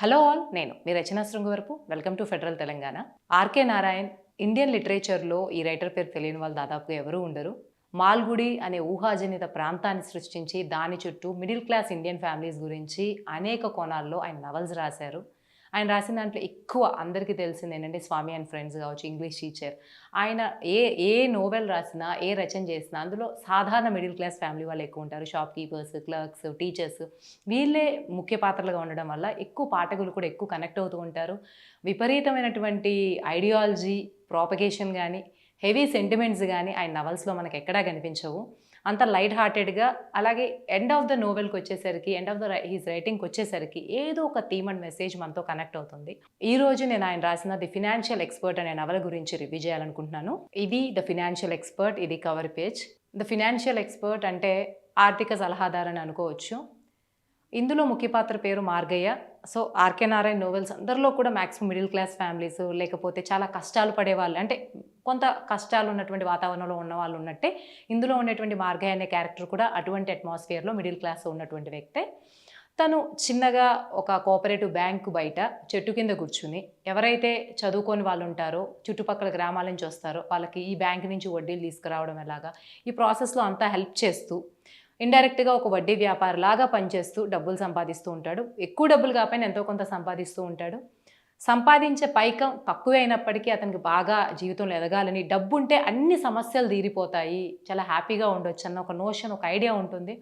Hello all నేను మీ Rachana Srungavarapu. Welcome to federal Telangana. RK Narayan Indian లిటరేచర్లో ఈ writer పేరు తెలియని వాళ్ళు దాదాపుగా ఎవరూ ఉండరు. మాల్గుడి అనే ఊహాజనిత ప్రాంతాన్ని సృష్టించి దాని చుట్టూ మిడిల్ క్లాస్ ఇండియన్ ఫ్యామిలీస్ గురించి అనేక కోణాల్లో ఆయన నవల్స్ రాశారు. ఆయన రాసిన దాంట్లో ఎక్కువ అందరికీ తెలిసింది ఏంటంటే స్వామి అండ్ ఫ్రెండ్స్ కావచ్చు ఇంగ్లీష్ టీచర్. ఆయన ఏ ఏ నోవెల్ రాసినా ఏ రచన చేసినా అందులో సాధారణ మిడిల్ క్లాస్ ఫ్యామిలీ వాళ్ళు ఎక్కువ ఉంటారు. Shop keepers clerks teachers. వీళ్ళే ముఖ్య పాత్రలుగా ఉండడం వల్ల ఎక్కువ పాఠకులు కూడా ఎక్కువ కనెక్ట్ అవుతూ ఉంటారు. విపరీతమైనటువంటి ఐడియాలజీ ప్రాపగేషన్ కానీ హెవీ సెంటిమెంట్స్ కానీ ఆయన నవల్స్లో మనకు ఎక్కడా కనిపించవు. అంత లైట్ హార్టెడ్గా అలాగే ఎండ్ ఆఫ్ ద నోవెల్కి వచ్చేసరికి ఎండ్ ఆఫ్ ద హీస్ రైటింగ్కి వచ్చేసరికి ఏదో ఒక థీమ్ అండ్ మెసేజ్ మనతో కనెక్ట్ అవుతుంది. ఈ రోజు నేను ఆయన రాసిన ది ఫినాన్షియల్ ఎక్స్పర్ట్ అనే నవల గురించి రివ్యూ చేయాలనుకుంటున్నాను. ఇది ద ఫినాన్షియల్ ఎక్స్పర్ట్ ఇది cover page the financial expert అంటే ఆర్థిక సలహాదారు అని అనుకోవచ్చు. ఇందులో ముఖ్య పాత్ర పేరు Margayya. So RK Narayana novels అందరిలో కూడా మ్యాక్సిమం మిడిల్ క్లాస్ ఫ్యామిలీస్ లేకపోతే చాలా కష్టాలు పడేవాళ్ళు. అంటే కొంత కష్టాలు ఉన్నటువంటి వాతావరణంలో ఉన్న వాళ్ళు ఉన్నట్టే ఇందులో ఉన్నటువంటి మార్గయ్య అనే క్యారెక్టర్ కూడా అటువంటి అట్మాస్ఫియర్లో మిడిల్ క్లాస్ ఉన్నటువంటి వ్యక్తే. తను చిన్నగా ఒక కోఆపరేటివ్ బ్యాంకు బయట చెట్టు కింద కూర్చుని ఎవరైతే చదువుకొని వాళ్ళు ఉంటారో చుట్టుపక్కల గ్రామాల నుంచి వస్తారో వాళ్ళకి ఈ బ్యాంక్ నుంచి వడ్డీలు తీసుకురావడం ఎలాగా ఈ ప్రాసెస్లో అంతా హెల్ప్ చేస్తూ ఇండైరెక్ట్గా ఒక వడ్డీ వ్యాపారలాగా పనిచేస్తూ డబ్బులు సంపాదిస్తూ ఉంటాడు. ఎక్కువ డబ్బులు కాకపోయినా ఎంతో కొంత సంపాదిస్తూ ఉంటాడు. సంపాదించే పైకం తక్కువే అయినప్పటికీ అతనికి బాగా జీవితంలో ఎదగాలని డబ్బు ఉంటే అన్ని సమస్యలు తీరిపోతాయి. చాలా హ్యాపీగా ఉండొచ్చు అన్న ఒక నోషన్ ఒక ఐడియా ఉంటుంది.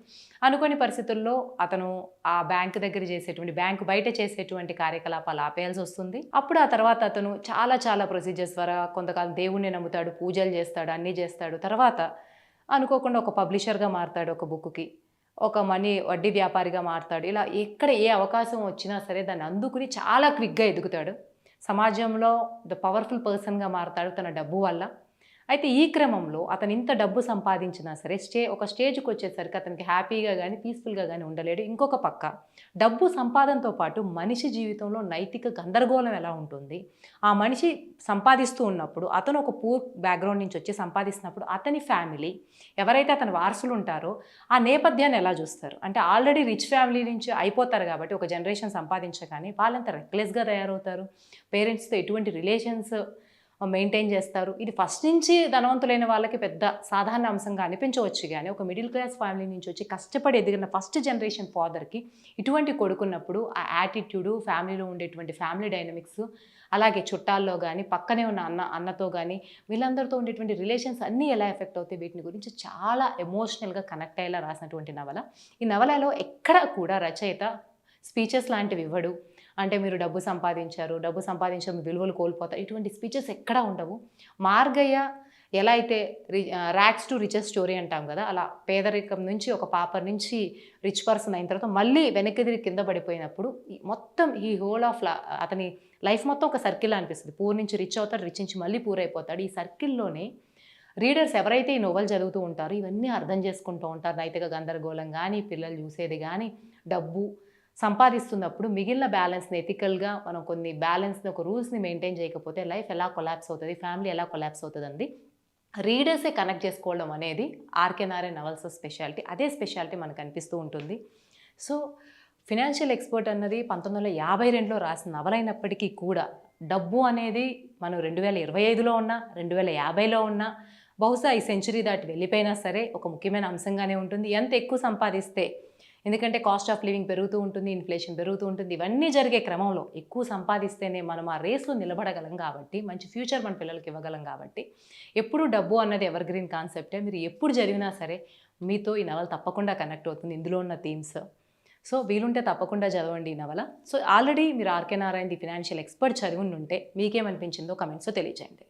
అనుకోని పరిస్థితుల్లో అతను ఆ బ్యాంక్ దగ్గర చేసేటువంటి బ్యాంకు బయట చేసేటువంటి కార్యకలాపాలు ఆపేయాల్సి వస్తుంది. అప్పుడు ఆ తర్వాత అతను చాలా చాలా ప్రొసీజర్స్ ద్వారా కొంతకాలం దేవుణ్ణి నమ్ముతాడు పూజలు చేస్తాడు అన్నీ చేస్తాడు. తర్వాత అనుకోకుండా ఒక పబ్లిషర్గా మారుతాడు ఒక బుక్కి. ఒక మనీ వడ్డీ వ్యాపారిగా మారుతాడు. ఇలా ఎక్కడ ఏ అవకాశం వచ్చినా సరే దాన్ని అందుకుని చాలా క్విక్గా ఎదుగుతాడు. సమాజంలో ద పవర్ఫుల్ పర్సన్గా మారుతాడు తన డబ్బు వల్ల. అయితే ఈ క్రమంలో అతను ఇంత డబ్బు సంపాదించినా సరే స్టే ఒక స్టేజ్కి వచ్చేసరికి అతనికి హ్యాపీగా కానీ పీస్ఫుల్గా కానీ ఉండలేడు. ఇంకొక పక్క డబ్బు సంపాదనతో పాటు మనిషి జీవితంలో నైతిక గందరగోళం ఎలా ఉంటుంది? ఆ మనిషి సంపాదిస్తూ ఉన్నప్పుడు అతను ఒక పూర్ బ్యాక్గ్రౌండ్ నుంచి వచ్చి సంపాదిస్తున్నప్పుడు అతని ఫ్యామిలీ ఎవరైతే అతని వారసులు ఉంటారో ఆ నేపథ్యాన్ని ఎలా చూస్తారు? అంటే ఆల్రెడీ రిచ్ ఫ్యామిలీ నుంచి అయిపోతారు కాబట్టి ఒక జనరేషన్ సంపాదించగానే వాళ్ళంత రెక్లెస్గా తయారవుతారు. పేరెంట్స్తో ఎటువంటి రిలేషన్స్ మెయింటైన్ చేస్తారు. ఇది ఫస్ట్ నుంచి ధనవంతులైన వాళ్ళకి పెద్ద సాధారణ అంశంగా అనిపించవచ్చు కానీ ఒక మిడిల్ క్లాస్ ఫ్యామిలీ నుంచి వచ్చి కష్టపడి ఎదిగిన ఫస్ట్ జనరేషన్ ఫాదర్కి ఇటువంటి కొడుకున్నప్పుడు ఆ యాటిట్యూడు ఫ్యామిలీలో ఉండేటువంటి ఫ్యామిలీ డైనమిక్స్ అలాగే చుట్టాల్లో కానీ పక్కనే ఉన్న అన్న అన్నతో కానీ వీళ్ళందరితో ఉండేటువంటి రిలేషన్స్ అన్నీ ఎలా ఎఫెక్ట్ అవుతాయి వీటిని గురించి చాలా ఎమోషనల్గా కనెక్ట్ అయ్యేలా రాసినటువంటి నవల. ఈ నవలలో ఎక్కడ కూడా రచయిత స్పీచెస్ లాంటివి ఇవ్వడు. అంటే మీరు డబ్బు సంపాదించారు డబ్బు సంపాదించడం విలువలు కోల్పోతారు. ఇటువంటి స్పీచెస్ ఎక్కడా ఉండవు. మార్గయ్య ఎలా అయితే రి ర్యాక్స్ టు రిచెస్ స్టోరీ అంటాం కదా అలా పేదరికం నుంచి ఒక పాపర్ నుంచి రిచ్ పర్సన్ అయిన తర్వాత మళ్ళీ వెనక్కి తిరిగి కింద పడిపోయినప్పుడు మొత్తం ఈ హోల్ ఆఫ్ అతని లైఫ్ మొత్తం ఒక సర్కిల్ అనిపిస్తుంది. పూర్ నుంచి రిచ్ అవుతాడు రిచ్ నుంచి మళ్ళీ పూర్ అయిపోతాడు. ఈ సర్కిల్లోనే రీడర్స్ ఎవరైతే ఈ నోవెల్ చదువుతూ ఉంటారో ఇవన్నీ అర్థం చేసుకుంటూ ఉంటారు. నైతిక గందరగోళం కానీ పిల్లలు చూసేది కానీ డబ్బు సంపాదిస్తున్నప్పుడు మిగిలిన బ్యాలెన్స్ని ఎథికల్గా మనం కొన్ని బ్యాలెన్స్ని ఒక రూల్స్ని మెయింటైన్ చేయకపోతే లైఫ్ ఎలా కొలాప్స్ అవుతుంది ఫ్యామిలీ ఎలా కొలాప్స్ అవుతుంది రీడర్సే కనెక్ట్ చేసుకోవడం అనేది ఆర్కే నవల్స్ స్పెషాలిటీ. అదే స్పెషాలిటీ మనకు అనిపిస్తూ ఉంటుంది. సో ఫినాన్షియల్ ఎక్స్పర్ట్ అన్నది పంతొమ్మిది వందల యాభై రెండులో రాసిన నవలైనప్పటికీ కూడా డబ్బు అనేది మనం రెండు వేల ఇరవై ఐదులో ఉన్నా రెండు వేల యాభైలో ఉన్నా బహుశా ఈ సెంచురీ దాటి వెళ్ళిపోయినా సరే ఒక ముఖ్యమైన అంశంగానే ఉంటుంది. ఎంత ఎక్కువ సంపాదిస్తే ఎందుకంటే కాస్ట్ ఆఫ్ లివింగ్ పెరుగుతూ ఉంటుంది ఇన్ఫ్లేషన్ పెరుగుతూ ఉంటుంది. ఇవన్నీ జరిగే క్రమంలో ఎక్కువ సంపాదిస్తేనే మనం ఆ రేస్లో నిలబడగలం కాబట్టి మంచి ఫ్యూచర్ మన పిల్లలకి ఇవ్వగలం కాబట్టి ఎప్పుడు డబ్బు అన్నది ఎవర్ గ్రీన్ కాన్సెప్టే మీరు ఎప్పుడు జరిగినా సరే మీతో ఈ నవల తప్పకుండా కనెక్ట్ అవుతుంది. ఇందులో ఉన్న థీమ్స్ సో వీలుంటే తప్పకుండా చదవండి ఈ నవల. సో ఆల్రెడీ మీరు RK Narayana the financial expert చదివి ఉంటే మీకేమనిపించిందో కమెంట్స్లో తెలియజేయండి.